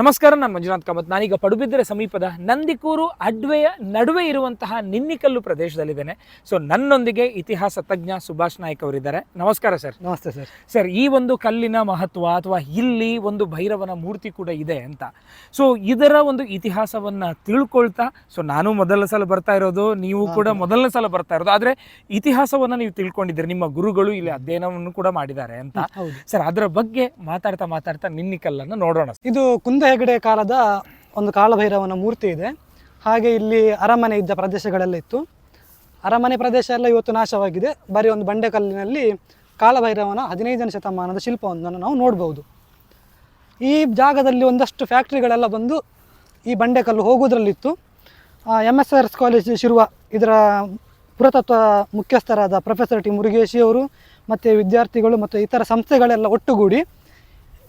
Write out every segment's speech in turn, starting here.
ನಮಸ್ಕಾರ ನಾನು ಮಂಜುನಾಥ್ ಕಾಮತ್. ನಾನೀಗ ಪಡುಬಿದ್ರೆ ಸಮೀಪದ ನಂದಿಕೂರು ಅಡ್ವೆಯ ನಡುವೆ ಇರುವಂತಹ ನಿನ್ನಿಕಲ್ಲು ಪ್ರದೇಶದಲ್ಲಿದ್ದೇನೆ. ಸೊ ನನ್ನೊಂದಿಗೆ ಇತಿಹಾಸ ತಜ್ಞ ಸುಭಾಷ್ ನಾಯ್ಕ್ ಅವರಿದ್ದಾರೆ. ನಮಸ್ಕಾರ ಸರ್ ನಮಸ್ತೆ ಸರ್ ಸರ್ ಈ ಒಂದು ಕಲ್ಲಿನ ಮಹತ್ವ ಅಥವಾ ಇಲ್ಲಿ ಒಂದು ಭೈರವನ ಮೂರ್ತಿ ಕೂಡ ಇದೆ ಅಂತ. ಸೊ ಇದರ ಒಂದು ಇತಿಹಾಸವನ್ನ ತಿಳ್ಕೊಳ್ತಾ ಸೊ ನಾನು ಮೊದಲ ಸಲ ಬರ್ತಾ ಇರೋದು ನೀವು ಕೂಡ ಮೊದಲನೇ ಸಲ ಬರ್ತಾ ಇರೋದು. ಆದ್ರೆ ಇತಿಹಾಸವನ್ನ ನೀವು ತಿಳ್ಕೊಂಡಿದ್ದೀರಿ. ನಿಮ್ಮ ಗುರುಗಳು ಇಲ್ಲಿ ಅಧ್ಯಯನವನ್ನು ಕೂಡ ಮಾಡಿದ್ದಾರೆ ಅಂತ. ಸರ್ ಅದರ ಬಗ್ಗೆ ಮಾತಾಡ್ತಾ ಮಾತಾಡ್ತಾ ನಿನ್ನಿಕಲ್ಲನ್ನು ನೋಡೋಣ. ಇದು ಕುಂದ ಹೆಗಡೆ ಕಾಲದ ಒಂದು ಕಾಲಭೈರವನ ಮೂರ್ತಿ ಇದೆ. ಹಾಗೆ ಇಲ್ಲಿ ಅರಮನೆ ಇದ್ದ ಪ್ರದೇಶಗಳೆಲ್ಲ ಇತ್ತು. ಅರಮನೆ ಪ್ರದೇಶ ಎಲ್ಲ ಇವತ್ತು ನಾಶವಾಗಿದೆ. ಬರೀ ಒಂದು ಬಂಡೆಕಲ್ಲಿನಲ್ಲಿ ಕಾಲಭೈರವನ ಹದಿನೈದನೇ ಶತಮಾನದ ಶಿಲ್ಪವೊಂದನ್ನು ನಾವು ನೋಡ್ಬೋದು. ಈ ಜಾಗದಲ್ಲಿ ಒಂದಷ್ಟು ಫ್ಯಾಕ್ಟ್ರಿಗಳೆಲ್ಲ ಬಂದು ಈ ಬಂಡೆಕಲ್ಲು ಹೋಗೋದ್ರಲ್ಲಿತ್ತು M S R S college Shirva ಇದರ ಪುರಾತತ್ವ ಮುಖ್ಯಸ್ಥರಾದ ಪ್ರೊಫೆಸರ್ ಟಿ ಮುರುಗೇಶಿ ಅವರು ಮತ್ತು ವಿದ್ಯಾರ್ಥಿಗಳು ಮತ್ತು ಇತರ ಸಂಸ್ಥೆಗಳೆಲ್ಲ ಒಟ್ಟುಗೂಡಿ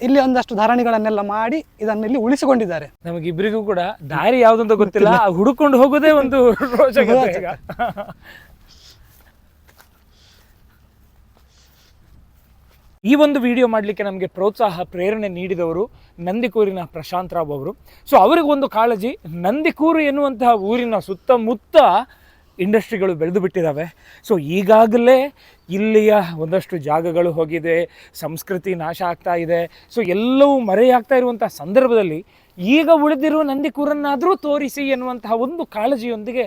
ಇಲ್ಲಿ ಒಂದಷ್ಟು ಧಾರಣಿಗಳನ್ನೆಲ್ಲ ಮಾಡಿ ಇದನ್ನು ಇಲ್ಲಿ ಉಳಿಸಿಕೊಂಡಿದ್ದಾರೆ. ನಮಗಿಬ್ಬರಿಗೂ ಕೂಡ ದಾರಿ ಯಾವ್ದಂತ ಗೊತ್ತಿಲ್ಲ. ಹುಡುಕೊಂಡು ಹೋಗೋದೇ ಒಂದು ರೋಚಕ. ಈ ಒಂದು ವಿಡಿಯೋ ಮಾಡಲಿಕ್ಕೆ ನಮಗೆ ಪ್ರೋತ್ಸಾಹ ಪ್ರೇರಣೆ ನೀಡಿದವರು ನಂದಿಕೂರಿನ ಪ್ರಶಾಂತ್ ರಾವ್ ಅವರು. ಸೊ ಅವರಿಗೆ ಒಂದು ಕಾಳಜಿ ನಂದಿಕೂರು ಎನ್ನುವಂತಹ ಊರಿನ ಸುತ್ತಮುತ್ತ ಇಂಡಸ್ಟ್ರಿಗಳು ಬೆಳೆದು ಬಿಟ್ಟಿದ್ದಾವೆ. ಸೊ ಈಗಾಗಲೇ ಇಲ್ಲಿಯ ಒಂದಷ್ಟು ಜಾಗಗಳು ಹೋಗಿದೆ, ಸಂಸ್ಕೃತಿ ನಾಶ ಆಗ್ತಾ ಇದೆ. ಸೊ ಎಲ್ಲವೂ ಮರೆಯಾಗ್ತಾ ಇರುವಂಥ ಸಂದರ್ಭದಲ್ಲಿ ಈಗ ಉಳಿದಿರುವ ನಂದಿಕೂರನ್ನಾದರೂ ತೋರಿಸಿ ಎನ್ನುವಂತಹ ಒಂದು ಕಾಳಜಿಯೊಂದಿಗೆ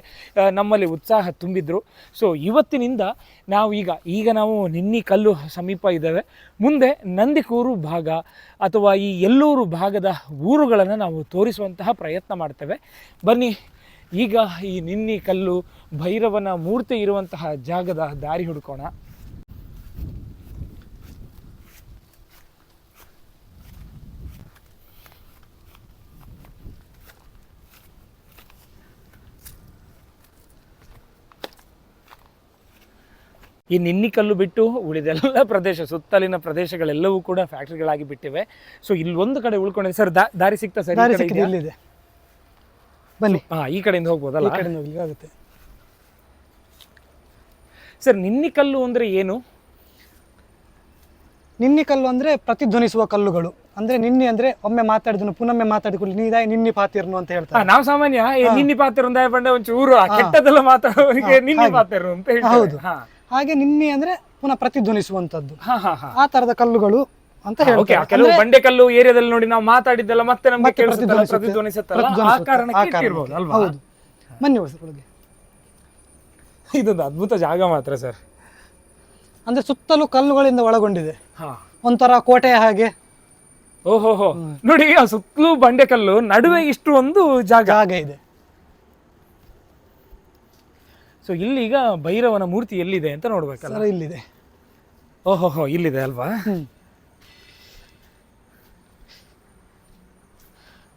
ನಮ್ಮಲ್ಲಿ ಉತ್ಸಾಹ ತುಂಬಿದ್ರು. ಸೊ ಇವತ್ತಿನಿಂದ ನಾವು ಈಗ ಈಗ ನಾವು ನಿನ್ನಿ ಕಲ್ಲು ಸಮೀಪ ಇದ್ದೇವೆ. ಮುಂದೆ ನಂದಿಕೂರು ಭಾಗ ಅಥವಾ ಈ ಎಲ್ಲೂರು ಭಾಗದ ಊರುಗಳನ್ನು ನಾವು ತೋರಿಸುವಂತಹ ಪ್ರಯತ್ನ ಮಾಡ್ತೇವೆ. ಬನ್ನಿ ಈಗ ಈ ನಿನ್ನಿ ಕಲ್ಲು ಭೈರವನ ಮೂರ್ತಿ ಇರುವಂತಹ ಜಾಗದ ದಾರಿ ಹುಡುಕೋಣ. ಈ ನಿನ್ನಿ ಕಲ್ಲು ಬಿಟ್ಟು ಉಳಿದೆಲ್ಲ ಪ್ರದೇಶ ಸುತ್ತಲಿನ ಪ್ರದೇಶಗಳೆಲ್ಲವೂ ಕೂಡ ಫ್ಯಾಕ್ಟ್ರಿಗಳಾಗಿ ಬಿಟ್ಟಿವೆ. ಸೊ ಇಲ್ಲಿ ಒಂದು ಕಡೆ ಉಳ್ಕೊಂಡಿದೆ. ಸರ್ ದಾರಿ ಸಿಗ್ತಾ ಸರ್? ಇಲ್ಲಿದೆ. ಬನ್ನಿ. ಹಾ ಈ ಕಡೆಯಿಂದ ಈ ಹೋಗ್ಬೋದಲ್ಲ ಕಡೆ ಹೋಗ್ಲಿಕ್ಕೆ ಆಗುತ್ತೆ ಸರ್ ನಿನ್ನಿ ಕಲ್ಲು ಅಂದ್ರೆ ಏನು? ನಿನ್ನಿ ಕಲ್ಲು ಅಂದ್ರೆ ಪ್ರತಿಧ್ವನಿಸುವ ಕಲ್ಲುಗಳು. ಅಂದ್ರೆ ನಿನ್ನೆ ಅಂದ್ರೆ ಒಮ್ಮೆ ಮಾತಾಡಿದ್ನು ಪುನೊಮ್ಮೆ ಮಾತಾಡಿಕೊಳ್ಳಿ ನೀದಾಯ ನಿನ್ನಿ ಪಾತಿರ್ನು ಅಂತ ಹೇಳ್ತಾರೆ. ನಾವು ಸಾಮಾನ್ಯ ಏ, ನಿನ್ನಿ ಪಾತ್ರ ಒಂದಾಯ ಬಂಡ ಒಂಚೂರು ಆ ಕೆಟ್ಟದೆಲ್ಲ ಮಾತಾಡೋರಿಗೆ ನಿನ್ನಿ ಪಾತ್ರ ಅಂತ ಹೇಳ್ತಾರೆ. ಹೌದು. ಹಾ. ಹಾಗೆ ನಿನ್ನೆ ಅಂದ್ರೆ ಪುನಃ ಪ್ರತಿಧ್ವನಿಸುವಂತದ್ದು ಹಾ ಹಾ ಹಾ. ಆ ತರದ ಕಲ್ಲುಗಳು ಅಂತ ಓಕೆ ಕಲ್ಲು ಕೆಲವು ಬಂಡೆಕಲ್ಲು ಏರಿಯಾದಲ್ಲಿ ನೋಡಿ ನಾವು ಮಾತಾಡಿದ್ದೆಲ್ಲ ಮತ್ತೆ ನಮ್ಗೆ ಮತ್ತೆ ಕೇಳಿಸುತ್ತಲ್ಲ ಪ್ರತಿಧ್ವನಿಸುತ್ತೆ. ಪ್ರತಿಧ್ವನಿಸುತ್ತಲ್ಲ ಆ ಪ್ರತಿಧ್ವನಿಸುತ್ತೆ. ಕಾರಣಕ್ಕೆ ಆ ಕಾರಣಕ್ಕೆ. ಇಟ್ಟಿರ್ಬೋದು ಅಲ್ವಾ? ಹೌದು. ಬನ್ನಿ ಒಳಗೆ ಇದೊಂದು ಅದ್ಭುತ ಜಾಗ ಮಾತ್ರ ಸರ್ ಅಂದ್ರೆ ಸುತ್ತಲೂ ಕಲ್ಲುಗಳಿಂದ ಒಳಗೊಂಡಿದೆ. ಹಾ. ಒಂಥರ ಕೋಟೆಯ ಹಾಗೆ. ಓಹೋ ನೋಡಿ ಆ ಸುತ್ತಲೂ ಬಂಡೆಕಲ್ಲು ನಡುವೆ ಇಷ್ಟು ಒಂದು ಜಾಗ. ಜಾಗ ಇದೆ. ಸೊ ಇಲ್ಲೀಗ ಭೈರವನ ಮೂರ್ತಿ ಎಲ್ಲಿದೆ ಅಂತ ನೋಡ್ಬೇಕಲ್ಲ? ಸರ ಇಲ್ಲಿದೆ. ಓಹೋ ಹೋ ಇಲ್ಲಿದೆ ಅಲ್ವಾ? ಹ್ಮ್.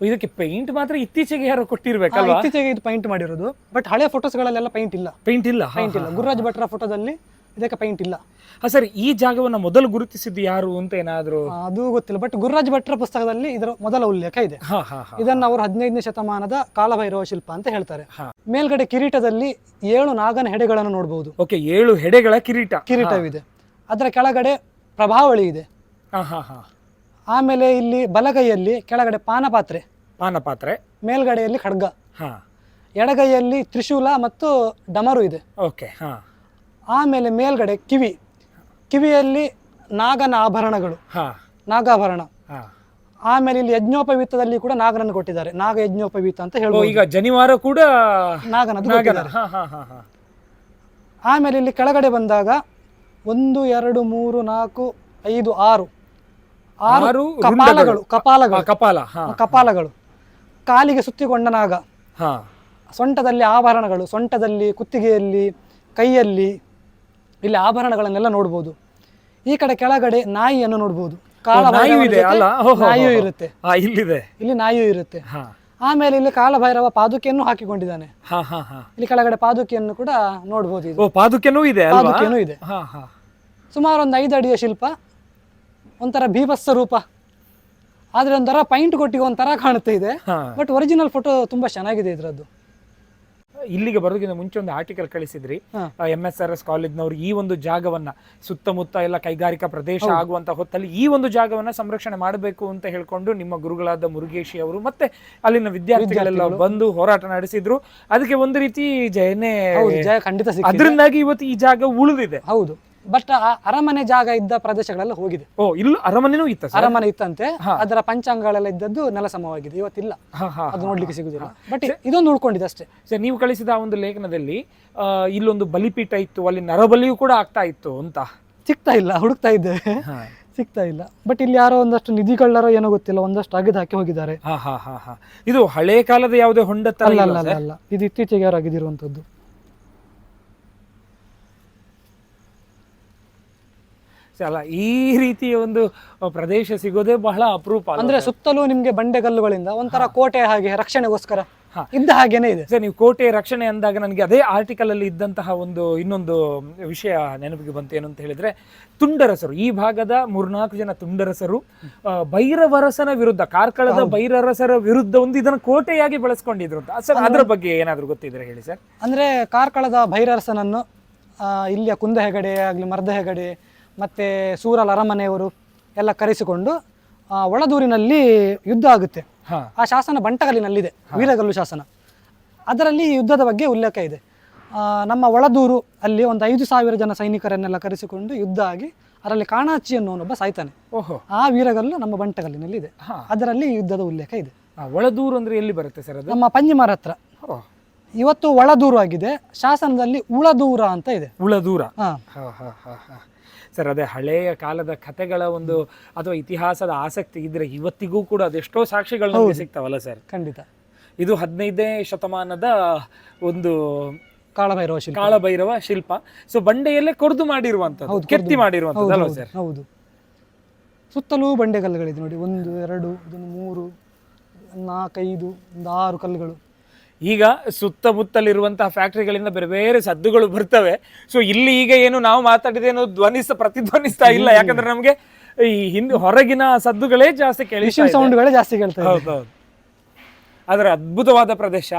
ಇದಕ್ಕೆ ಪೇಂಟ್ ಮಾತ್ರ ಇತ್ತೀಚೆಗೆ ಯಾರು ಕೊಟ್ಟಿರ್ಬೇಕಲ್ವಾ? ಇತ್ತೀಚೆಗೆ ಇದು ಪೈಂಟ್ ಮಾಡಿರೋದು. ಬಟ್ ಹಳೆ ಫೋಟೋಸ್ಗಳಲ್ಲೆಲ್ಲ ಪೈಂಟ್ ಇಲ್ಲ. ಪೇಂಟ್ ಇಲ್ಲ? ಪೇಂಟ್ ಇಲ್ಲ. ಗುರುರಾಜ್ ಭಟ್ರ ಫೋಟೋದಲ್ಲಿ ಇದಕ್ಕೆ ಪೈಂಟ್ ಇಲ್ಲ. ಸರ್ ಈ ಜಾಗವನ್ನ ಮೊದಲು ಗುರುತಿಸಿದ್ದು ಯಾರು ಅಂತ ಏನಾದ್ರು? ಅದು ಗೊತ್ತಿಲ್ಲ. ಬಟ್ ಗುರುರಾಜ್ ಭಟ್ರ ಪುಸ್ತಕದಲ್ಲಿ ಇದರ ಮೊದಲ ಉಲ್ಲೇಖ ಇದೆ. ಹಾ ಹಾ ಹಾ. ಇದನ್ನು ಅವರು ಹದಿನೈದನೇ ಶತಮಾನದ ಕಾಲಭೈರವ ಶಿಲ್ಪ ಅಂತ ಹೇಳ್ತಾರೆ. ಹಾ. ಮೇಲ್ಗಡೆ ಕಿರೀಟದಲ್ಲಿ ಏಳು ನಾಗನ ಹೆಡೆಗಳನ್ನು ನೋಡಬಹುದು ಓಕೆ ಏಳು ಹೆಡೆಗಳ ಕಿರೀಟ. ಕಿರೀಟವಿದೆ. ಅದರ ಕೆಳಗಡೆ ಪ್ರಭಾವಳಿ ಇದೆ. ಹಾ ಹಾ ಹಾ. ಆಮೇಲೆ ಇಲ್ಲಿ ಬಲಗೈಯಲ್ಲಿ ಕೆಳಗಡೆ ಪಾನಪಾತ್ರೆ. ಪಾನಪಾತ್ರೆ. ಮೇಲ್ಗಡೆಯಲ್ಲಿ ಖಡ್ಗ. ಹಾ. ಎಡಗೈಯಲ್ಲಿ ತ್ರಿಶೂಲ ಮತ್ತು ಡಮರು ಇದೆ. ಓಕೆ ಹಾ. ಆಮೇಲೆ ಮೇಲ್ಗಡೆ ಕಿವಿ. ಕಿವಿಯಲ್ಲಿ ನಾಗನ ಆಭರಣಗಳು. ಹಾ. ನಾಗಾಭರಣ. ಹಾ. ಆಮೇಲೆ ಇಲ್ಲಿ ಯಜ್ಞೋಪವೀತದಲ್ಲಿ ಕೂಡ ನಾಗನನ್ನು ಕೊಟ್ಟಿದ್ದಾರೆ. ನಾಗ ಯಜ್ಞೋಪವೀತ ಅಂತ ಓ ಹೇಳ್ಬೋದು ಈಗ ಜನಿವಾರ ಕೂಡ ನಾಗನದ್ದು ನಾಗನ. ಕೊಟ್ಟಿದ್ದಾರೆ. ಹಾ ಹಾ ಹಾ ಹಾ. ಆಮೇಲೆ ಇಲ್ಲಿ ಕೆಳಗಡೆ ಬಂದಾಗ ಒಂದು ಎರಡು ಮೂರು ನಾಲ್ಕು ಐದು ಆರು. ಆರು ಕಪಾಲಗಳು ಕಪಾಲಗಳು. ಕಪಾಲ ಕಪಾಲಗಳು. ಕಾಲಿಗೆ ಸುತ್ತಿಕೊಂಡ ನಾಗ. ಹಾ. ಸೊಂಟದಲ್ಲಿ ಆಭರಣಗಳು ಸೊಂಟದಲ್ಲಿ ಕುತ್ತಿಗೆಯಲ್ಲಿ ಕೈಯಲ್ಲಿ ಇಲ್ಲಿ ಆಭರಣಗಳನ್ನೆಲ್ಲ ನೋಡ್ಬೋದು. ಈ ಕಡೆ ಕೆಳಗಡೆ ನಾಯಿಯನ್ನು ನೋಡ್ಬೋದು. ನಾಯಿಯೂ ಇರುತ್ತೆ. ಇಲ್ಲಿ ನಾಯಿಯೂ ಇರುತ್ತೆ. ಹಾ. ಆಮೇಲೆ ಇಲ್ಲಿ ಕಾಲಭೈರವ ಪಾದುಕೆಯನ್ನು ಹಾಕಿಕೊಂಡಿದ್ದಾನೆ. ಹಾ ಹಾ ಹಾ. ಇಲ್ಲಿ ಕೆಳಗಡೆ ಪಾದುಕೆಯನ್ನು ಕೂಡ ನೋಡಬಹುದು ಪಾದುಕೆನೂ ಇದೆ ಪಾದುಕೆನೂ ಇದೆ. ಹಾ ಹಾ. ಸುಮಾರು ಒಂದು ಐದು ಅಡಿಯ ಶಿಲ್ಪ ಒಂಥರ ಭೀಭತ್ಸ ರೂಪ. ಆದ್ರೆ ಒಂಥರ ಪೈಂಟ್ ಕೊಟ್ಟಿಗೆ ಒಂಥರ ಕಾಣುತ್ತೆ ಇದೆ. ಬಟ್ ಒರಿಜಿನಲ್ ಫೋಟೋ ತುಂಬಾ ಚೆನ್ನಾಗಿದೆ ಇದರದ್ದು. ಇಲ್ಲಿಗೆ ಬರೋದಕ್ಕಿಂತ ಮುಂಚೆ ಒಂದು ಆರ್ಟಿಕಲ್ ಕಳಿಸಿದ್ರಿ. ಎಂ ಎಸ್ ಆರ್ ಎಸ್ ಕಾಲೇಜ್ನವರು ಈ ಒಂದು ಜಾಗವನ್ನ ಸುತ್ತಮುತ್ತ ಎಲ್ಲ ಕೈಗಾರಿಕಾ ಪ್ರದೇಶ ಆಗುವಂತ ಹೊತ್ತಲ್ಲಿ ಈ ಒಂದು ಜಾಗವನ್ನ ಸಂರಕ್ಷಣೆ ಮಾಡಬೇಕು ಅಂತ ಹೇಳ್ಕೊಂಡು ನಿಮ್ಮ ಗುರುಗಳಾದ ಮುರುಗೇಶಿ ಅವರು ಮತ್ತೆ ಅಲ್ಲಿನ ವಿದ್ಯಾರ್ಥಿಗಳೆಲ್ಲ ಬಂದು ಹೋರಾಟ ನಡೆಸಿದ್ರು. ಅದಕ್ಕೆ ಒಂದು ರೀತಿ ಜಯನೇ ಖಂಡಿತ ಅದರಿಂದಾಗಿ ಇವತ್ತು ಈ ಜಾಗ ಉಳಿದಿದೆ. ಹೌದು. ಬಟ್ ಆ ಅರಮನೆ ಜಾಗ ಇದ್ದ ಪ್ರದೇಶಗಳೆಲ್ಲ ಹೋಗಿದೆ. ಓ ಇಲ್ಲೂ ಅರಮನೆನೂ ಇತ್ತ ಸರ್? ಅರಮನೆ ಇತ್ತಂತೆ. ಅದರ ಪಂಚಾಂಗಗಳೆಲ್ಲ ಇದ್ದದ್ದು ನೆಲಸಮವಾಗಿದೆ. ಇವತ್ತಿಲ್ಲ. ಹಾ ಹಾ ಅದು ನೋಡ್ಲಿಕ್ಕೆ ಸಿಗುದಿಲ್ಲ. ಬಟ್ ಇದೊಂದು ಉಳ್ಕೊಂಡಿದೆ ಅಷ್ಟೇ. ಸರ್ ನೀವು ಕಳಿಸಿದ ಆ ಒಂದು ಲೇಖನದಲ್ಲಿ ಆ, ಇಲ್ಲೊಂದು ಬಲಿಪೀಠ ಇತ್ತು ಅಲ್ಲಿ ನರಬಲಿಯೂ ಕೂಡ ಆಗ್ತಾ ಇತ್ತು ಅಂತ. ಸಿಗ್ತಾ ಇಲ್ಲ ಹುಡುಕ್ತಾ ಇದ್ದೆ. ಸಿಗ್ತಾ ಇಲ್ಲ. ಬಟ್ ಇಲ್ಲಿ ಯಾರೋ ಒಂದಷ್ಟು ನಿಧಿಗಳಾರೋ ಏನೋ ಗೊತ್ತಿಲ್ಲ ಒಂದಷ್ಟು ಅಗೆದು ಹಾಕಿ ಹೋಗಿದ್ದಾರೆ. ಹಾ ಹಾ ಹಾ ಹಾ. ಇದು ಹಳೆ ಕಾಲದ ಯಾವುದೇ ಹೊಂಡ ತರ ಅಲ್ಲ ಅಲ್ಲ ಅಲ್ಲ ಅಲ್ಲ. ಇದು ಇತ್ತೀಚೆಗೆ ಯಾರು ಅಗೆದಿರುವಂತದ್ದು ಅಲ್ಲ? ಈ ರೀತಿಯ ಒಂದು ಪ್ರದೇಶ ಸಿಗೋದೇ ಬಹಳ ಅಪರೂಪ ಅಂದ್ರೆ? ಸುತ್ತಲೂ ನಿಮ್ಗೆ ಬಂಡೆಗಲ್ಲುಗಳಿಂದ ಒಂಥರ ಕೋಟೆ ಹಾಗೆ ರಕ್ಷಣೆಗೋಸ್ಕರ. ಇದ್ದ ಹಾಗೇನೆ ಇದೆ? ಸರ್ ನೀವು ಕೋಟೆ ರಕ್ಷಣೆ ಅಂದಾಗ ನನಗೆ ಅದೇ ಆರ್ಟಿಕಲ್ ಅಲ್ಲಿ ಇದ್ದಂತಹ ಒಂದು ಇನ್ನೊಂದು ವಿಷಯ ನೆನಪಿಗೆ ಬಂತು. ಏನು ಅಂತ ಹೇಳಿದ್ರೆ ತುಂಡರಸರು. ಈ ಭಾಗದ ಮೂರ್ನಾಲ್ಕು ಜನ ತುಂಡರಸರು ಭೈರವರಸನ ವಿರುದ್ಧ ಕಾರ್ಕಳದ ಭೈರರಸರ ವಿರುದ್ಧ ಒಂದು ಇದನ್ನ ಕೋಟೆಯಾಗಿ ಬಳಸ್ಕೊಂಡಿದ್ರು ಅಂತ. ಸರ್ ಅದರ ಬಗ್ಗೆ ಏನಾದರೂ ಗೊತ್ತಿದ್ರೆ ಹೇಳಿ ಸರ್. ಅಂದ್ರೆ ಕಾರ್ಕಳದ ಭೈರರಸನನ್ನು ಇಲ್ಲಿಯ ಕುಂದ ಹೆಗಡೆ ಆಗಲಿ ಮರ್ದ ಹೆಗಡೆ ಮತ್ತೆ ಸೂರಲ್ ಅರಮನೆಯವರು ಎಲ್ಲ ಕರೆಸಿಕೊಂಡು ಆ, ಒಳದೂರಿನಲ್ಲಿ ಯುದ್ಧ ಆಗುತ್ತೆ. ಹಾ. ಆ ಶಾಸನ ಬಂಟಗಲಿನಲ್ಲಿದೆ ವೀರಗಲ್ಲು ಶಾಸನ. ಅದರಲ್ಲಿ ಈ ಯುದ್ಧದ ಬಗ್ಗೆ ಉಲ್ಲೇಖ ಇದೆ. ಆ, ನಮ್ಮ ಒಳದೂರು ಅಲ್ಲಿ ಒಂದು ಐದು ಸಾವಿರ ಜನ ಸೈನಿಕರನ್ನೆಲ್ಲ ಕರೆಸಿಕೊಂಡು ಯುದ್ಧ ಆಗಿ ಅದರಲ್ಲಿ ಕಾಣಾಚಿ ಅನ್ನೋನೊಬ್ಬ ಸಾಯ್ತಾನೆ. ಓಹೋ. ಆ ವೀರಗಲ್ಲು ನಮ್ಮ ಬಂಟಗಲ್ಲಿನಲ್ಲಿ ಇದೆ ಹಾ. ಅದರಲ್ಲಿ ಈ ಯುದ್ಧದ ಉಲ್ಲೇಖ ಇದೆ. ಆ, ಒಳದೂರು ಅಂದ್ರೆ ಎಲ್ಲಿ ಬರುತ್ತೆ ಸರ್ ಅದು? ನಮ್ಮ ಪಂಜಿಮಾರ ಹತ್ರ. ಓ, ಇವತ್ತು ಒಳದೂರು ಆಗಿದೆ ಶಾಸನದಲ್ಲಿ ಉಳದೂರ ಅಂತ ಇದೆ. ಉಳದೂರ. ಹಾ. ಹಾ, ಹಾ, ಹಾ, ಹಾ. ಸರ್ ಅದೇ ಹಳೆಯ ಕಾಲದ ಕಥೆಗಳ ಒಂದು ಅಥವಾ ಇತಿಹಾಸದ ಆಸಕ್ತಿ ಇದ್ರೆ ಇವತ್ತಿಗೂ ಕೂಡ ಅದೆಷ್ಟೋ ಸಾಕ್ಷಿಗಳು ನಮಗೆ ಸಿಗ್ತಾವಲ್ಲ ಸರ್. ಖಂಡಿತ. ಇದು ಹದಿನೈದನೇ ಶತಮಾನದ ಒಂದು ಕಾಳಭೈರವ ಶಿಲ್ಪ. ಕಾಳಭೈರವ ಶಿಲ್ಪ. ಸೊ ಬಂಡೆಯಲ್ಲೇ ಕೊರ್ದು ಮಾಡಿರುವಂತದ್ದು ಕೆತ್ತಿ. ಮಾಡಿರುವಂತದ್ದು ಅಲ್ವಾ ಸರ್? ಹೌದು. ಸುತ್ತಲೂ ಬಂಡೆಕಲ್ಲುಗಳಿದೆ ನೋಡಿ ಒಂದು ಎರಡು ಇದೊಂದು ಮೂರು ನಾಲ್ಕೈದು ಒಂದು ಆರು ಕಲ್ಲುಗಳು. ಈಗ ಸುತ್ತಮುತ್ತಲಿರುವಂತಹ ಫ್ಯಾಕ್ಟರಿಗಳಿಂದ ಬೇರೆ ಬೇರೆ ಸದ್ದುಗಳು ಬರ್ತವೆ. ಸೊ ಇಲ್ಲಿ ಈಗ ಏನು ನಾವು ಮಾತಾಡಿದೇನು ಧ್ವನಿಸ ಪ್ರತಿಧ್ವನಿಸ್ತಾ ಇಲ್ಲ. ಯಾಕಂದ್ರೆ ನಮ್ಗೆ ಈ ಹಿಂದೆ ಹೊರಗಿನ ಸದ್ದುಗಳೇ ಜಾಸ್ತಿ ಕೇಳಿ ಸೌಂಡ್ಗಳೇ ಜಾಸ್ತಿ ಕೇಳ್ತಾ ಹೌದು ಹೌದೌದು. ಅದರ ಅದ್ಭುತವಾದ ಪ್ರದೇಶ.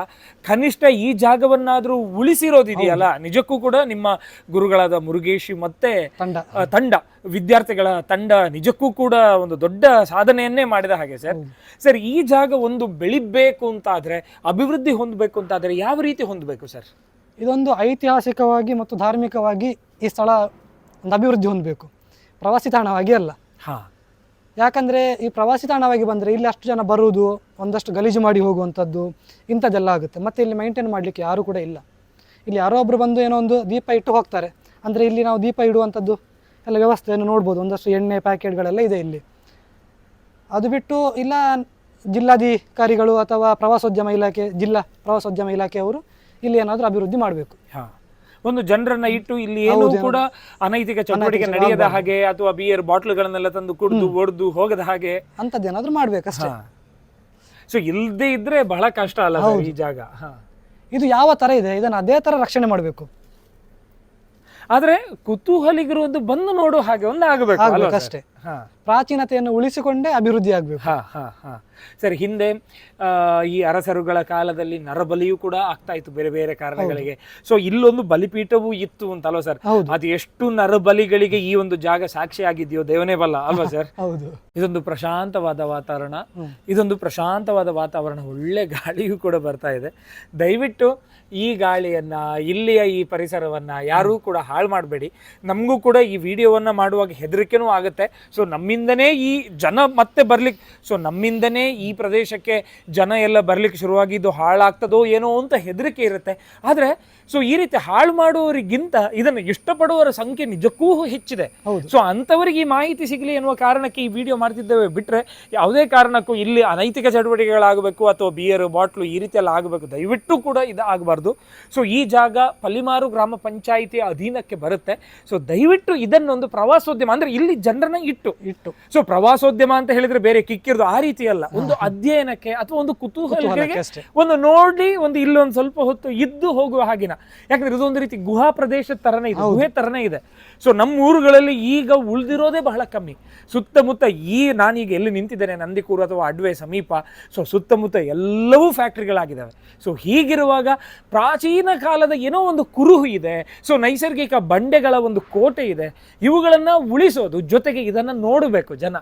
ಕನಿಷ್ಠ ಈ ಜಾಗವನ್ನಾದರೂ ಉಳಿಸಿರೋದಿದೆಯಲ್ಲ? ನಿಜಕ್ಕೂ ಕೂಡ ನಿಮ್ಮ ಗುರುಗಳಾದ ಮುರುಗೇಶಿ ಮತ್ತೆ ತಂಡ. ತಂಡ ವಿದ್ಯಾರ್ಥಿಗಳ ತಂಡ ನಿಜಕ್ಕೂ ಕೂಡ ಒಂದು ದೊಡ್ಡ ಸಾಧನೆಯನ್ನೇ ಮಾಡಿದ ಹಾಗೆ ಸರ್. ಸರ್ ಈ ಜಾಗ ಒಂದು ಬೆಳಿಬೇಕು ಅಂತಾದ್ರೆ ಅಭಿವೃದ್ಧಿ ಹೊಂದಬೇಕು ಆದರೆ ಯಾವ ರೀತಿ ಹೊಂದಬೇಕು ಸರ್? ಇದೊಂದು ಐತಿಹಾಸಿಕವಾಗಿ ಮತ್ತು ಧಾರ್ಮಿಕವಾಗಿ ಈ ಸ್ಥಳ ಒಂದು ಅಭಿವೃದ್ಧಿ ಹೊಂದಬೇಕು. ಪ್ರವಾಸಿ ತಾಣವಾಗಿ ಅಲ್ಲ. ಹಾ. ಯಾಕಂದ್ರೆ ಈ ಪ್ರವಾಸಿ ತಾಣವಾಗಿ ಬಂದ್ರೆ ಇಲ್ಲಿ ಅಷ್ಟು ಜನ ಬರುವುದು ಒಂದಷ್ಟು ಗಲೀಜು ಮಾಡಿ ಹೋಗುವಂಥದ್ದು, ಇಂಥದ್ದೆಲ್ಲ ಆಗುತ್ತೆ. ಮತ್ತೆ ಇಲ್ಲಿ ಮೈಂಟೈನ್ ಮಾಡಲಿಕ್ಕೆ ಯಾರು ಕೂಡ ಇಲ್ಲ. ಇಲ್ಲಿ ಯಾರೋ ಒಬ್ಬರು ಬಂದು ಏನೋ ಒಂದು ದೀಪ ಇಟ್ಟು ಹೋಗ್ತಾರೆ. ಅಂದ್ರೆ ಇಲ್ಲಿ ನಾವು ದೀಪ ಇಡುವಂಥದ್ದು ಎಲ್ಲ ವ್ಯವಸ್ಥೆಯನ್ನು ನೋಡ್ಬೋದು. ಒಂದಷ್ಟು ಎಣ್ಣೆ ಪ್ಯಾಕೆಟ್ಗಳೆಲ್ಲ ಇದೆ ಇಲ್ಲಿ. ಅದು ಬಿಟ್ಟು ಇಲ್ಲ ಜಿಲ್ಲಾಧಿಕಾರಿಗಳು ಅಥವಾ ಪ್ರವಾಸೋದ್ಯಮ ಇಲಾಖೆ, ಜಿಲ್ಲಾ ಪ್ರವಾಸೋದ್ಯಮ ಇಲಾಖೆಯವರು ಇಲ್ಲಿ ಏನಾದರೂ ಅಭಿವೃದ್ಧಿ ಮಾಡಬೇಕು. ಹಾ. ಒಂದು ಜನರನ್ನ ಇಟ್ಟು ಇಲ್ಲಿ ಏನು ಕೂಡ ಅನೈತಿಕ ಚಟುವಟಿಕೆ ನಡೆಯದ ಹಾಗೆ ಅಥವಾ ಬಿಯರ್ ಬಾಟ್ಲ್ಗಳನ್ನೆಲ್ಲ ತಂದು ಕುಡಿದು ಒಡೆದು ಹೋಗದ ಹಾಗೆ. ಅಂತದೇನಾದ್ರೂ ಮಾಡ್ಬೇಕಷ್ಟ. ಸೊ ಇಲ್ಲದೆ ಇದ್ರೆ ಬಹಳ ಕಷ್ಟ ಅಲ್ಲ ಈ ಜಾಗ. ಇದು ಯಾವ ತರ ಇದೆ? ಇದನ್ನ ಅದೇ ತರ ರಕ್ಷಣೆ ಮಾಡಬೇಕು. ಆದ್ರೆ ಕುತೂಹಲಿಗರು ಒಂದು ಬಂದು ನೋಡೋ ಹಾಗೆ ಒಂದು ಆಗಬೇಕು ಅಷ್ಟೇ ಪ್ರಾಚೀನತೆಯನ್ನು ಉಳಿಸಿಕೊಂಡೇ ಅಭಿವೃದ್ಧಿ ಆಗಬೇಕು. ಹಾ ಹಾ ಹಾ. ಸರ್ ಹಿಂದೆ ಆ, ಈ ಅರಸರುಗಳ ಕಾಲದಲ್ಲಿ ನರಬಲಿಯೂ ಕೂಡ ಆಗ್ತಾ ಇತ್ತು ಬೇರೆ ಬೇರೆ ಕಾರಣಗಳಿಗೆ. ಸೊ ಇಲ್ಲೊಂದು ಬಲಿಪೀಠವೂ ಇತ್ತು ಅಂತಲ್ವಾ ಸರ್? ಅದು ಎಷ್ಟು ನರಬಲಿಗಳಿಗೆ ಈ ಒಂದು ಜಾಗ ಸಾಕ್ಷಿ ಆಗಿದೆಯೋ ದೇವನೇ ಬಲ್ಲ ಅಲ್ವಾ ಸರ್? ಹೌದು. ಇದೊಂದು ಪ್ರಶಾಂತವಾದ ವಾತಾವರಣ ಇದೊಂದು ಪ್ರಶಾಂತವಾದ ವಾತಾವರಣ ಒಳ್ಳೆ ಗಾಳಿಯೂ ಕೂಡ ಬರ್ತಾ ಇದೆ. ದಯವಿಟ್ಟು ಈ ಗಾಳಿಯನ್ನ ಇಲ್ಲಿಯ ಈ ಪರಿಸರವನ್ನ ಯಾರೂ ಕೂಡ ಹಾಳು ಮಾಡಬೇಡಿ. ನಮಗೂ ಕೂಡ ಈ ವಿಡಿಯೋವನ್ನ ಮಾಡುವಾಗ ಹೆದರಿಕೆನೂ ಆಗುತ್ತೆ. ಸೊ ನಮ್ಮಿಂದನೇ ಈ ಜನ ಮತ್ತೆ ಬರ್ಲಿಕ್ಕೆ ಸೊ ನಮ್ಮಿಂದನೇ ಈ ಪ್ರದೇಶಕ್ಕೆ ಜನ ಎಲ್ಲ ಬರ್ಲಿಕ್ಕೆ ಶುರುವಾಗಿದ್ದು ಹಾಳಾಗ್ತದೋ ಏನೋ ಅಂತ ಹೆದರಿಕೆ ಇರುತ್ತೆ. ಆದರೆ ಸೊ ಈ ರೀತಿ ಹಾಳು ಮಾಡುವವರಿಗಿಂತ ಇದನ್ನು ಇಷ್ಟಪಡುವವರ ಸಂಖ್ಯೆ ನಿಜಕ್ಕೂ ಹೆಚ್ಚಿದೆ. ಹೌದು. ಸೊ ಅಂಥವರಿಗೆ ಈ ಮಾಹಿತಿ ಸಿಗಲಿ ಎನ್ನುವ ಕಾರಣಕ್ಕೆ ಈ ವಿಡಿಯೋ ಮಾಡ್ತಿದ್ದೇವೆ. ಬಿಟ್ರೆ ಯಾವುದೇ ಕಾರಣಕ್ಕೂ ಇಲ್ಲಿ ಅನೈತಿಕ ಚಟುವಟಿಕೆಗಳಾಗಬೇಕು ಅಥವಾ ಬಿಯರ್ ಬಾಟ್ಲು ಈ ರೀತಿ ಎಲ್ಲ ಆಗಬೇಕು. ದಯವಿಟ್ಟು ಕೂಡ ಇದು ಆಗಬಾರ್ದು. ಸೊ ಈ ಜಾಗ ಪಲಿಮಾರು ಗ್ರಾಮ ಪಂಚಾಯಿತಿಯ ಅಧೀನಕ್ಕೆ ಬರುತ್ತೆ. ಸೊ ದಯವಿಟ್ಟು ಇದನ್ನೊಂದು ಪ್ರವಾಸೋದ್ಯಮ ಅಂದ್ರೆ ಇಲ್ಲಿ ಜನರನ್ನ ಇಟ್ಟು ಇಟ್ಟು. ಇಟ್ಟು. ಸೊ ಪ್ರವಾಸೋದ್ಯಮ ಅಂತ ಹೇಳಿದ್ರೆ ಬೇರೆ ಕಿಕ್ಕಿರೋದು ಆ ರೀತಿ ಅಲ್ಲ. ಒಂದು ಅಧ್ಯಯನಕ್ಕೆ ಅಥವಾ ಒಂದು ಕುತೂಹಲಕ್ಕೆ ಒಂದು ನೋಡಿ ಒಂದು ಇಲ್ಲೊಂದು ಸ್ವಲ್ಪ ಹೊತ್ತು ಇದ್ದು ಹೋಗುವ ಹಾಗಿನ. ಯಾಕಂದ್ರೆ ಇದೊಂದು ರೀತಿ ಗುಹಾ ಪ್ರದೇಶದ ತರನೇ ಇದೆ ಗುಹೆ ತರನೇ ಇದೆ. ಸೊ ನಮ್ಮ ಊರುಗಳಲ್ಲಿ ಈಗ ಉಳಿದಿರೋದೇ ಬಹಳ ಕಮ್ಮಿ. ಸುತ್ತಮುತ್ತ ಈ ನಾನೀಗ ಎಲ್ಲಿ ನಿಂತಿದ್ದೇನೆ ನಂದಿಕೂರು ಅಥವಾ ಅಡ್ವೆ ಸಮೀಪ ಸೊ ಸುತ್ತಮುತ್ತ ಎಲ್ಲವೂ ಫ್ಯಾಕ್ಟ್ರಿಗಳಾಗಿದ್ದಾವೆ ಸೊ ಹೀಗಿರುವಾಗ ಪ್ರಾಚೀನ ಕಾಲದ ಏನೋ ಒಂದು ಕುರುಹು ಇದೆ. ಸೊ ನೈಸರ್ಗಿಕ ಬಂಡೆಗಳ ಒಂದು ಕೋಟೆ ಇದೆ. ಇವುಗಳನ್ನ ಉಳಿಸೋದು ಜೊತೆಗೆ ಇದನ್ನ ನೋಡಬೇಕು ಜನ.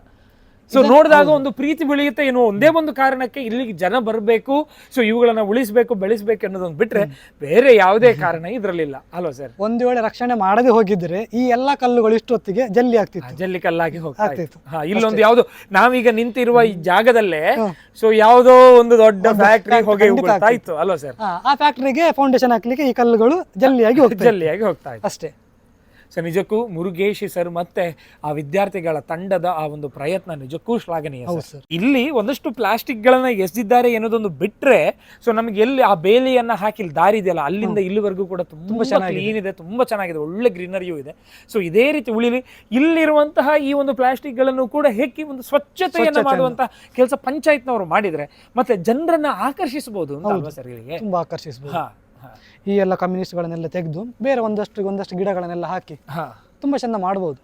ಸೊ ನೋಡಿದಾಗ ಒಂದು ಪ್ರೀತಿ ಬೆಳೆಯುತ್ತೆ ಏನೋ ಒಂದೇ ಒಂದು ಕಾರಣಕ್ಕೆ ಇಲ್ಲಿಗೆ ಜನ ಬರಬೇಕು. ಸೊ ಇವುಗಳನ್ನ ಉಳಿಸಬೇಕು ಬೆಳೆಸಬೇಕು ಅನ್ನೋದೊಂದು ಬಿಟ್ರೆ ಬೇರೆ ಯಾವುದೇ ಕಾರಣ ಇದ್ರಲ್ಲಿಲ್ಲ. ಅಲ್ವಾ ಸರ್ ಒಂದು ವೇಳೆ ರಕ್ಷಣೆ ಮಾಡದೆ ಹೋಗಿದ್ರೆ ಈ ಎಲ್ಲಾ ಕಲ್ಲುಗಳು ಇಷ್ಟೊತ್ತಿಗೆ ಜಲ್ಲಿ ಆಗ್ತಿತ್ತು. ಜಲ್ಲಿ ಕಲ್ಲಾಗಿ ಹೋಗ್ತಿತ್ತು. ಹಾ ಇಲ್ಲೊಂದು ಯಾವ್ದು ನಾವೀಗ ನಿಂತಿರುವ ಈ ಜಾಗದಲ್ಲೇ ಸೊ ಯಾವುದೋ ಒಂದು ದೊಡ್ಡ ಫ್ಯಾಕ್ಟ್ರಿ ಹೋಗಿ ಇತ್ತು. ಅಲ್ವಾ ಸರ್ ಆ, ಆ ಫ್ಯಾಕ್ಟ್ರಿಗೆ ಫೌಂಡೇಶನ್ ಹಾಕ್ಲಿಕ್ಕೆ ಈ ಕಲ್ಲುಗಳು ಜಲ್ಲಿಯಾಗಿ ಹೋಗ್ತಾ ಜಲ್ಲಿಯಾಗಿ ಹೋಗ್ತಾ ಇತ್ತು. ಅಷ್ಟೇ. ಸೊ ನಿಜಕ್ಕೂ ಮುರುಗೇಶಿ ಸರ್ ಮತ್ತೆ ಆ ವಿದ್ಯಾರ್ಥಿಗಳ ತಂಡದ ಆ ಒಂದು ಪ್ರಯತ್ನ ನಿಜಕ್ಕೂ ಶ್ಲಾಘನೀಯ ಸರ್. ಇಲ್ಲಿ ಒಂದಷ್ಟು ಪ್ಲಾಸ್ಟಿಕ್ ಗಳನ್ನ ಎಸೆದಿದ್ದಾರೆ ಅನ್ನೋದೊಂದು ಬಿಟ್ರೆ ಸೊ ನಮ್ಗೆ ಎಲ್ಲಿ ಆ ಬೇಲಿಯನ್ನ ಹಾಕಿ ದಾರಿ ಇದೆಯಲ್ಲ ಅಲ್ಲಿಂದ ಇಲ್ಲಿವರೆಗೂ ಕೂಡ ತುಂಬಾ ಕ್ಲೀನ್ ಏನಿದೆ ತುಂಬಾ ಚೆನ್ನಾಗಿದೆ ಒಳ್ಳೆ ಗ್ರೀನರಿಯೂ ಇದೆ. ಸೊ ಇದೇ ರೀತಿ ಉಳಿಲಿ ಇಲ್ಲಿರುವಂತಹ ಈ ಒಂದು ಪ್ಲಾಸ್ಟಿಕ್ಗಳನ್ನು ಕೂಡ ಹೆಕ್ಕಿ ಒಂದು ಸ್ವಚ್ಛತೆಯನ್ನು ಮಾಡುವಂತಹ ಕೆಲಸ ಪಂಚಾಯತ್ನವರು ಮಾಡಿದ್ರೆ ಮತ್ತೆ ಜನರನ್ನ ಆಕರ್ಷಿಸಬಹುದು ಅಂತ ಸರ್ ಆಕರ್ಷಿಸಬಹುದು. ಈ ಎಲ್ಲ ಕಮ್ಯುನಿಸ್ಟ್ಗಳನ್ನೆಲ್ಲ ತೆಗೆದು ಬೇರೆ ಒಂದಷ್ಟು ಒಂದಷ್ಟು ಗಿಡಗಳನ್ನೆಲ್ಲ ಹಾಕಿ ಹಾ. ತುಂಬಾ ಚಂದ ಮಾಡ್ಬೋದು.